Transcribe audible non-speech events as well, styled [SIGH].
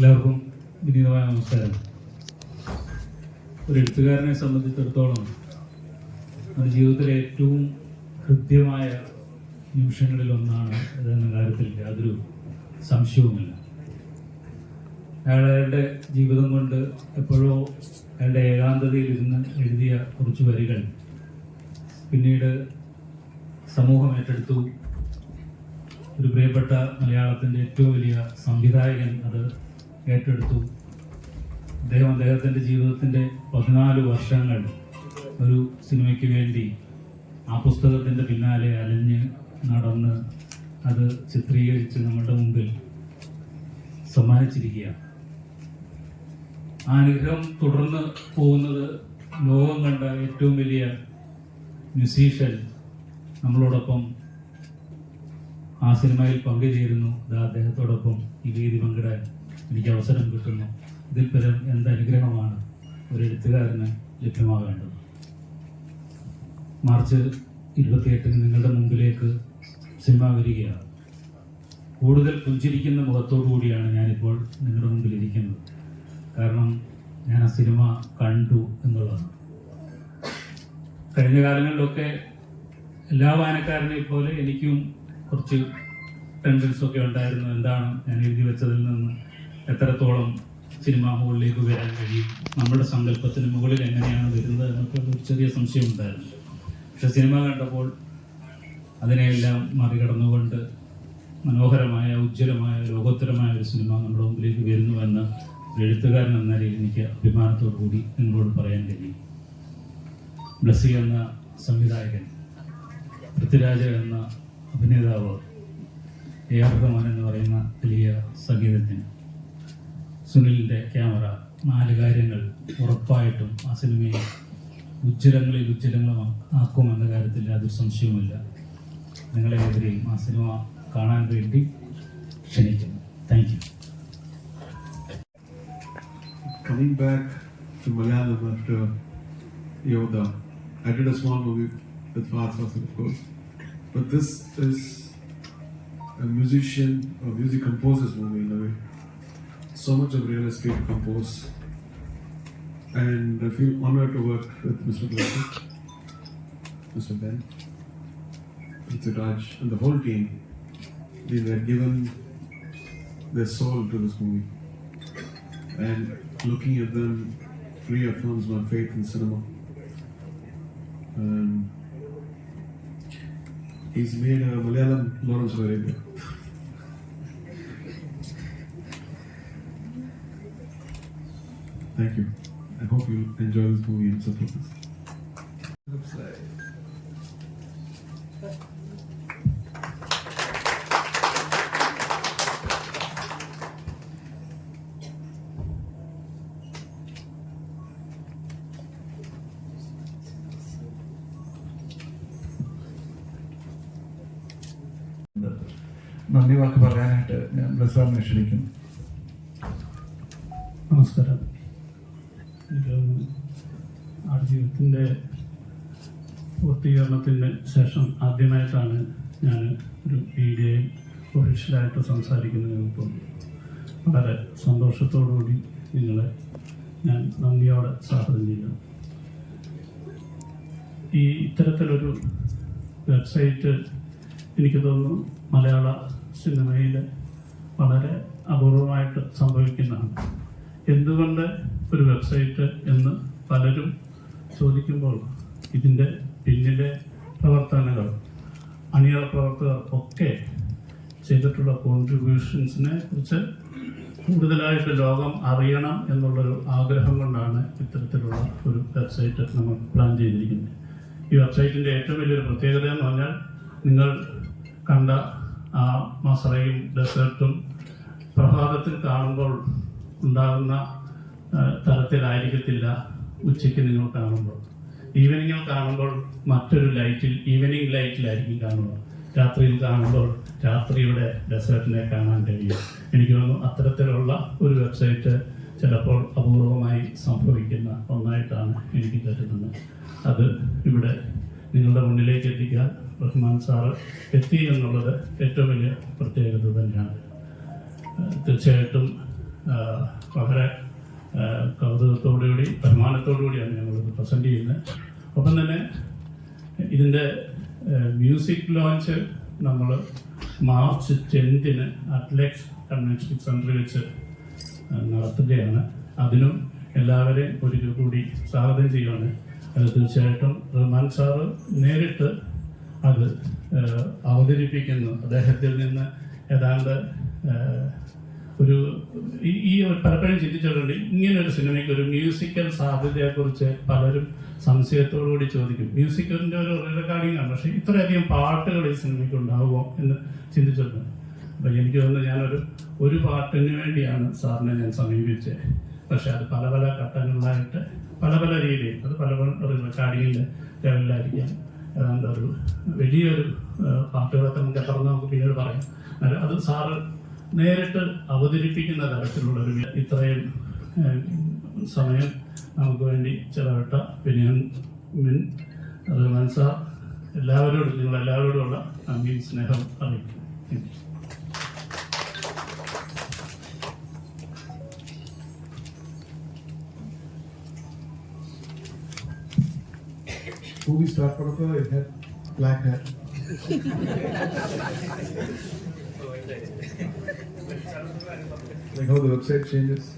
എല്ലാവർക്കും വിനീതമായ നമസ്കാരം. ഒരു എഴുത്തുകാരനെ സംബന്ധിച്ചിടത്തോളം അത് ജീവിതത്തിലെ ഏറ്റവും ഹൃദ്യമായ നിമിഷങ്ങളിൽ ഒന്നാണ് ഇതെന്ന കാര്യത്തിൽ യാതൊരു സംശയവുമില്ല. അയാളുടെ ജീവിതം കൊണ്ട് എപ്പോഴോ അയാളുടെ ഏകാന്തതയിൽ ഇരുന്ന് എഴുതിയ കുറച്ച് വരികൾ പിന്നീട് സമൂഹം ഏറ്റെടുത്തു. ഒരു പ്രിയപ്പെട്ട മലയാളത്തിന്റെ ഏറ്റവും വലിയ സംവിധായകൻ അത് ഏറ്റെടുത്തു. അദ്ദേഹം അദ്ദേഹത്തിന്റെ ജീവിതത്തിന്റെ പതിനാല് വർഷങ്ങൾ ഒരു സിനിമയ്ക്ക് വേണ്ടി ആ പുസ്തകത്തിന്റെ പിന്നാലെ അലഞ്ഞ് നടന്ന് അത് ചിത്രീകരിച്ച് നമ്മുടെ മുമ്പിൽ സമ്മാനിച്ചിരിക്കുക ആ അനുഗ്രഹം തുടർന്ന് പോകുന്നത് ലോകം കണ്ട ഏറ്റവും വലിയ മ്യൂസീഷ്യൻ നമ്മളോടൊപ്പം ആ സിനിമയിൽ പങ്കുചേരുന്നു. അത് അദ്ദേഹത്തോടൊപ്പം ഈ വേദി പങ്കിടാൻ എനിക്ക് അവസരം കിട്ടുന്നു. ഇതിൽ പരം എന്ത് അനുഗ്രഹമാണ് ഒരു എഴുത്തുകാരന് ലഭ്യമാകേണ്ടത്? മാർച്ച് ഇരുപത്തിയെട്ടിന് നിങ്ങളുടെ മുമ്പിലേക്ക് സിനിമ വരികയാണ്. കൂടുതൽ പുഞ്ചിരിക്കുന്ന മുഖത്തോടു കൂടിയാണ് ഞാനിപ്പോൾ നിങ്ങളുടെ മുമ്പിൽ ഇരിക്കുന്നത്. കാരണം ഞാൻ ആ സിനിമ കണ്ടു എന്നുള്ളതാണ്. കഴിഞ്ഞ കാലങ്ങളിലൊക്കെ എല്ലാ വായനക്കാരനെയും പോലെ എനിക്കും കുറച്ച് ടെൻഷൻസൊക്കെ ഉണ്ടായിരുന്നു. എന്താണ് ഞാൻ എഴുതി വെച്ചതിൽ നിന്ന് എത്രത്തോളം സിനിമാ ഹോളിലേക്ക് വരാൻ കഴിയും? നമ്മുടെ സങ്കല്പത്തിന് മുകളിൽ എങ്ങനെയാണ് വരുന്നത് എന്നൊക്കെ ഒരു ചെറിയ സംശയം ഉണ്ടായിരുന്നു. പക്ഷെ സിനിമ കണ്ടപ്പോൾ അതിനെയെല്ലാം മറികടന്നുകൊണ്ട് മനോഹരമായ ഉജ്ജ്വലമായ ലോകോത്തരമായ ഒരു സിനിമ നമ്മുടെ മുമ്പിലേക്ക് വരുന്നുവെന്ന് എന്ന് എഴുത്തുകാരൻ എന്ന നിലയിൽ എനിക്ക് അഭിമാനത്തോടു കൂടി നിങ്ങളോട് പറയാൻ കഴിയും. ബ്ലസ്സി എന്ന സംവിധായകൻ പൃഥ്വിരാജ് എന്ന അഭിനേതാവ് എ ആർ റഹ്മാൻ എന്ന് പറയുന്ന വലിയ സംഗീതജ്ഞൻ സുനിലിന്റെ ക്യാമറ നാല് കാര്യങ്ങൾ ഉറപ്പായിട്ടും ആ സിനിമയെ ഉജ്ജ്വലങ്ങളിൽ ഉജ്ജ്വലങ്ങളും ആക്കുമെന്ന കാര്യത്തിൽ യാതൊരു സംശയവുമില്ല നിങ്ങളെ എതിരെയും ആ സിനിമ കാണാൻ വേണ്ടി ക്ഷണിക്കുന്നു thank you to Malayalam after Yoda, I did a small movie with Fahad Fasil, of course. But this is a musician, a music composer's movie in a way. So much of real estate compose. And I feel honored to work with Mr. Blessing, Mr. Ben, Mr. Raj, and the whole team. They were given their soul to this movie and looking at them reaffirms my faith in cinema. Um, he's made a Malayalam Lawrence of Arabia. [LAUGHS] Thank you. I hope you enjoy this movie and support this. നന്ദി വാക്ക് പറയാനായിട്ട് ഞാൻ ബ്ലസ്സാറിനെ ക്ഷണിക്കുന്നു നമസ്കാരം ആർജീവത്തിന്റെ പൂർത്തീകരണത്തിന് ശേഷം ആദ്യമായിട്ടാണ് ഞാൻ ഒരു മീഡിയയിൽ ഒഫീഷ്യലായിട്ട് സംസാരിക്കുന്നത്. ഇപ്പം വളരെ സന്തോഷത്തോടുകൂടി നിങ്ങളെ ഞാൻ നന്ദിയോടെ സ്വാഗതം ചെയ്യുന്നു. ഈ ഇത്തരത്തിലൊരു വെബ്സൈറ്റ് എനിക്ക് തോന്നുന്നു മലയാള സിനിമയിൽ വളരെ അപൂർവമായിട്ട് സംഭവിക്കുന്നതാണ്. എന്തുകൊണ്ട് ഒരു വെബ്സൈറ്റ് എന്ന് പലരും ചോദിക്കുമ്പോൾ ഇതിന്റെ പിന്നിലെ പ്രവർത്തനങ്ങൾ അണിയറ പ്രവർത്തകർ ഒക്കെ ചെയ്തിട്ടുള്ള കോൺട്രിബ്യൂഷൻസിനെ കുറിച്ച് കൂടുതലായിട്ട് ലോകം അറിയണം എന്നുള്ളൊരു ആഗ്രഹം കൊണ്ടാണ് ഇത്തരത്തിലുള്ള ഒരു വെബ്സൈറ്റ് നമ്മൾ പ്ലാൻ ചെയ്തിരിക്കുന്നത്. ഈ വെബ്സൈറ്റിന്റെ ഏറ്റവും വലിയൊരു പ്രത്യേകത എന്ന് പറഞ്ഞാൽ നിങ്ങൾ കണ്ട ആ മസറയും ഡെസേർട്ടും പ്രഭാതത്തിൽ കാണുമ്പോൾ ഉണ്ടാകുന്ന ആ, തരത്തിലായിരിക്കത്തില്ല ഉച്ചയ്ക്ക് നിങ്ങൾ കാണുമ്പോൾ. ഈവനിങ്ങിൽ കാണുമ്പോൾ മറ്റൊരു ലൈറ്റിൽ ഈവനിങ് ലൈറ്റിലായിരിക്കും കാണുക രാത്രിയിൽ കാണുമ്പോൾ രാത്രിയുടെ ഡെസേർട്ടിനെ കാണാൻ കഴിയും. എനിക്ക് തോന്നുന്നു അത്തരത്തിലുള്ള ഒരു വെബ്സൈറ്റ് ചിലപ്പോൾ അപൂർവമായി സംഭവിക്കുന്ന ഒന്നായിട്ടാണ് എനിക്ക് കരുതുന്നത്. അത് ഇവിടെ നിങ്ങളുടെ മുന്നിലേക്ക് എത്തിക്കാൻ റഹ്മാൻ സാറ് എത്തി എന്നുള്ളത് ഏറ്റവും വലിയ പ്രത്യേകത തന്നെയാണ്. തീർച്ചയായിട്ടും വളരെ കൗതുകത്തോടുകൂടി ബഹുമാനത്തോടുകൂടിയാണ് ഞങ്ങളിത് പ്രസന്റ് ചെയ്യുന്നത്. ഒപ്പം തന്നെ ഇതിന്റെ മ്യൂസിക് ലോഞ്ച് നമ്മൾ മാർച്ച് ടെൻത്തിന് അത്ലറ്റിക്സ് കൺവെൻഷൻ സെന്ററിൽ വെച്ച് നടത്തുകയാണ്. അതിനും എല്ലാവരെയും ഒരിക്കൽ കൂടി സ്വാഗതം ചെയ്യുകയാണ് അത് തീർച്ചയായിട്ടും റഹ്മാൻ സാറ് നേരിട്ട് അത് അവതരിപ്പിക്കുന്നു. അദ്ദേഹത്തിൽ നിന്ന് ഏതാണ്ട് ഒരു ഈ പലപ്പോഴും ചിന്തിച്ചിട്ടുണ്ട് ഇങ്ങനെ ഒരു സിനിമയ്ക്ക് ഒരു മ്യൂസിക്കൽ സാധ്യതയെക്കുറിച്ച് പലരും സംശയത്തോടുകൂടി ചോദിക്കും. മ്യൂസിക്കലിന്റെ ഒരു റെക്കോർഡിംഗ് ആണ് പക്ഷെ ഇത്രയധികം പാട്ടുകൾ ഈ സിനിമയ്ക്ക് ഉണ്ടാവുമോ എന്ന് ചിന്തിച്ചിട്ടുണ്ട്. അപ്പൊ എനിക്ക് തോന്നുന്നു ഞാനൊരു ഒരു പാട്ടിന് വേണ്ടിയാണ് സാറിനെ ഞാൻ സമീപിച്ചത് പക്ഷെ അത് പല പല ഘട്ടങ്ങളിലായിട്ട് പല പല രീതിയിൽ അത് പല പല റെക്കോർഡിങ്ങിന്റെ ലെവലിലായിരിക്കാം. ഏതാണ്ട് ഒരു വലിയൊരു പാട്ടുകളൊക്കെ നമുക്ക് എത്ര നമുക്ക് പിന്നീട് പറയാം. അത് സാറ് നേരിട്ട് അവതരിപ്പിക്കുന്ന തരത്തിലുള്ള ഒരു ഇത്രയും സമയം നമുക്ക് വേണ്ടി ചിലവിട്ട ബെന്യാമിൻ റഹ്മാൻ സാർ എല്ലാവരോടും നിങ്ങൾ എല്ലാവരോടുമുള്ള അമീൻ സ്നേഹം അറിയിക്കും movie star for the black hair. [LAUGHS] like how the website changes.